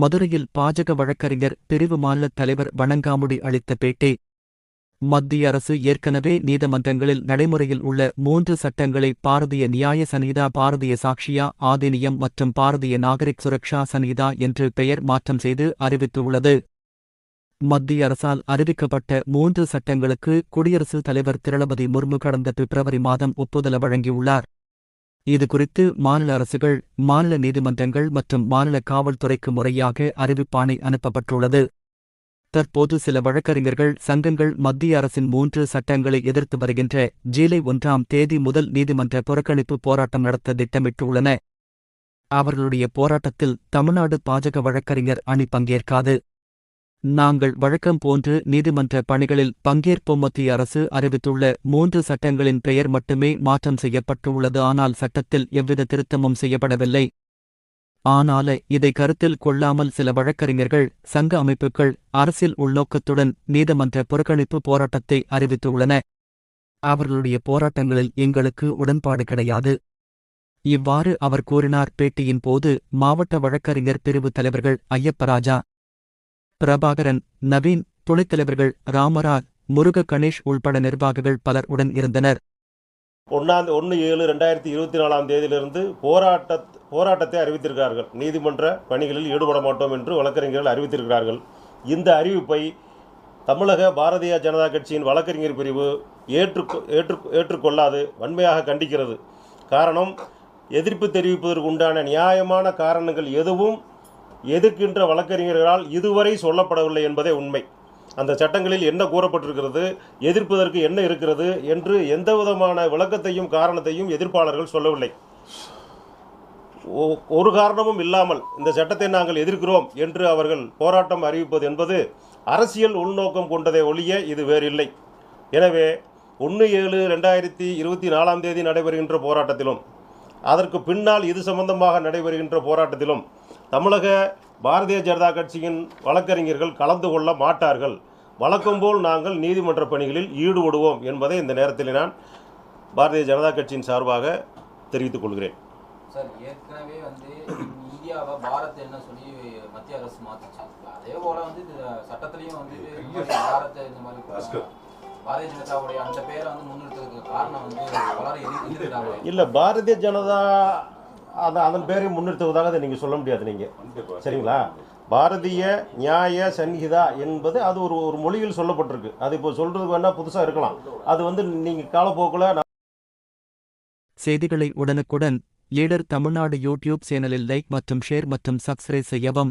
மதுரையில் பாஜக வழக்கறிஞர் பிரிவு மாநில தலைவர் வணங்காமுடி அளித்த பேட்டி. மத்திய அரசு ஏற்கனவே நீதிமன்றங்களில் நடைமுறையில் உள்ள மூன்று சட்டங்களை பாரதிய நியாய சன்ஹிதா பாரதிய சாக்ஷியா ஆதினியம் மற்றும் பாரதிய நாகரிக் சுரக்ஷா சன்ஹிதா என்று பெயர் மாற்றம் செய்து அறிவித்துள்ளது. மத்திய அரசால் அறிவிக்கப்பட்ட மூன்று சட்டங்களுக்கு குடியரசுத் தலைவர் திரளபதி முர்மு கடந்த பிப்ரவரி மாதம் ஒப்புதல் வழங்கியுள்ளார். இதுகுறித்து மாநில அரசுகள் மாநில நீதிமன்றங்கள் மற்றும் மாநில காவல்துறைக்கு முறையாக அறிவிப்பாணை அனுப்பப்பட்டுள்ளது. தற்போது சில வழக்கறிஞர்கள் சங்கங்கள் மத்திய அரசின் மூன்று சட்டங்களை எதிர்த்து வருகின்ற ஜூலை ஒன்றாம் தேதி முதல் நீதிமன்ற புறக்கணிப்பு போராட்டம் நடத்த திட்டமிட்டுள்ளன. அவர்களுடைய போராட்டத்தில் தமிழ்நாடு பாஜக வழக்கறிஞர் அணி பங்கேற்காது. நாங்கள் வழக்கம் போன்று நீதிமன்ற பணிகளில் பங்கேற்போம் மத்திய அரசு அறிவித்துள்ள மூன்று சட்டங்களின் பெயர் மட்டுமே மாற்றம் செய்யப்பட்டுள்ளது. ஆனால் சட்டத்தில் எவ்வித திருத்தமும் செய்யப்படவில்லை. ஆனால இதை கருத்தில் கொள்ளாமல் சில வழக்கறிஞர்கள் சங்க அமைப்புகள் அரசியல் உள்நோக்கத்துடன் நீதிமன்ற புறக்கணிப்பு போராட்டத்தை அறிவித்துள்ளன. அவர்களுடைய போராட்டங்களில் எங்களுக்கு உடன்பாடு கிடையாது. இவ்வாறு அவர் கூறினார். பேட்டியின் போது மாவட்ட வழக்கறிஞர் பிரிவு தலைவர்கள் ஐயப்பராஜா பிரபாகரன் நவீன் தொழிற்தலைவர்கள் ராமராஜ் முருக கணேஷ் உள்பட நிர்வாகிகள் பலர் உடன் இருந்தனர். ஒன்றாம் ஒன்று ஏழு ரெண்டாயிரத்தி இருபத்தி நாலாம் தேதியிலிருந்து போராட்ட போராட்டத்தை அறிவித்திருக்கிறார்கள். நீதிமன்ற பணிகளில் ஈடுபட மாட்டோம் என்று வழக்கறிஞர்கள் அறிவித்திருக்கிறார்கள். இந்த அறிவிப்பை தமிழக பாரதிய ஜனதா கட்சியின் வழக்கறிஞர் பிரிவு ஏற்று ஏற்று ஏற்றுக்கொள்ளாது வன்மையாக கண்டிக்கிறது. காரணம் எதிர்ப்பு தெரிவிப்பதற்கு உண்டான நியாயமான காரணங்கள் எதுவும் எதிர்க்கின்ற வழக்கறிஞர்களால் இதுவரை சொல்லப்படவில்லை என்பதே உண்மை. அந்த சட்டங்களில் என்ன கூறப்பட்டிருக்கிறது எதிர்ப்பதற்கு என்ன இருக்கிறது என்று எந்த விதமான விளக்கத்தையும் காரணத்தையும் எதிர்ப்பாளர்கள் சொல்லவில்லை. ஒரு காரணமும் இல்லாமல் இந்த சட்டத்தை நாங்கள் எதிர்க்கிறோம் என்று அவர்கள் போராட்டம் அறிவிப்பது என்பது அரசியல் உள்நோக்கம் கொண்டதை ஒழிய இது வேறில்லை. எனவே ஒன்று ஏழு ரெண்டாயிரத்தி இருபத்தி நாலாம் தேதி நடைபெறுகின்ற போராட்டத்திலும் அதற்கு பின்னால் இது சம்பந்தமாக நடைபெறுகின்ற போராட்டத்திலும் தமிழக பாரதிய ஜனதா கட்சியின் வழக்கறிஞர்கள் கலந்து கொள்ள மாட்டார்கள். வழக்கம்போல் நாங்கள் நீதிமன்ற பணிகளில் ஈடுபடுவோம் என்பதை இந்த நேரத்தில் நான் பாரதிய ஜனதா கட்சியின் சார்பாக தெரிவித்துக் கொள்கிறேன். சார் ஏற்கனவே வந்து இந்தியாவை பாரத் என்ன சொல்லி மத்திய அரசு மாத்துச்சு. அதே போல வந்து சட்டத்திலையும் வந்து பாரத் இந்த மாதிரி பாரதிய ஜனதாவுடைய அந்த பேரை வந்து முன்னிறுத்ததுக்கு காரணம் வந்து எதிர்க்கிறாங்க இல்லை பாரதிய ஜனதா அந்த அதன் பேரை முன்னிறுத்துவதாக அதை நீங்கள் சொல்ல முடியாது நீங்கள் சரிங்களா? பாரதிய நியாய சன்ஹிதா என்பது அது ஒரு ஒரு மொழியில் சொல்லப்பட்டிருக்கு. அது இப்போ சொல்கிறது வேணால் புதுசாக இருக்கலாம். அது வந்து நீங்கள் காலப்போக்கில் செய்திகளை உடனுக்குடன் லீடர் தமிழ்நாடு யூடியூப் சேனலில் லைக் மற்றும் ஷேர் மற்றும் சப்ஸ்கிரைப் செய்யவும்.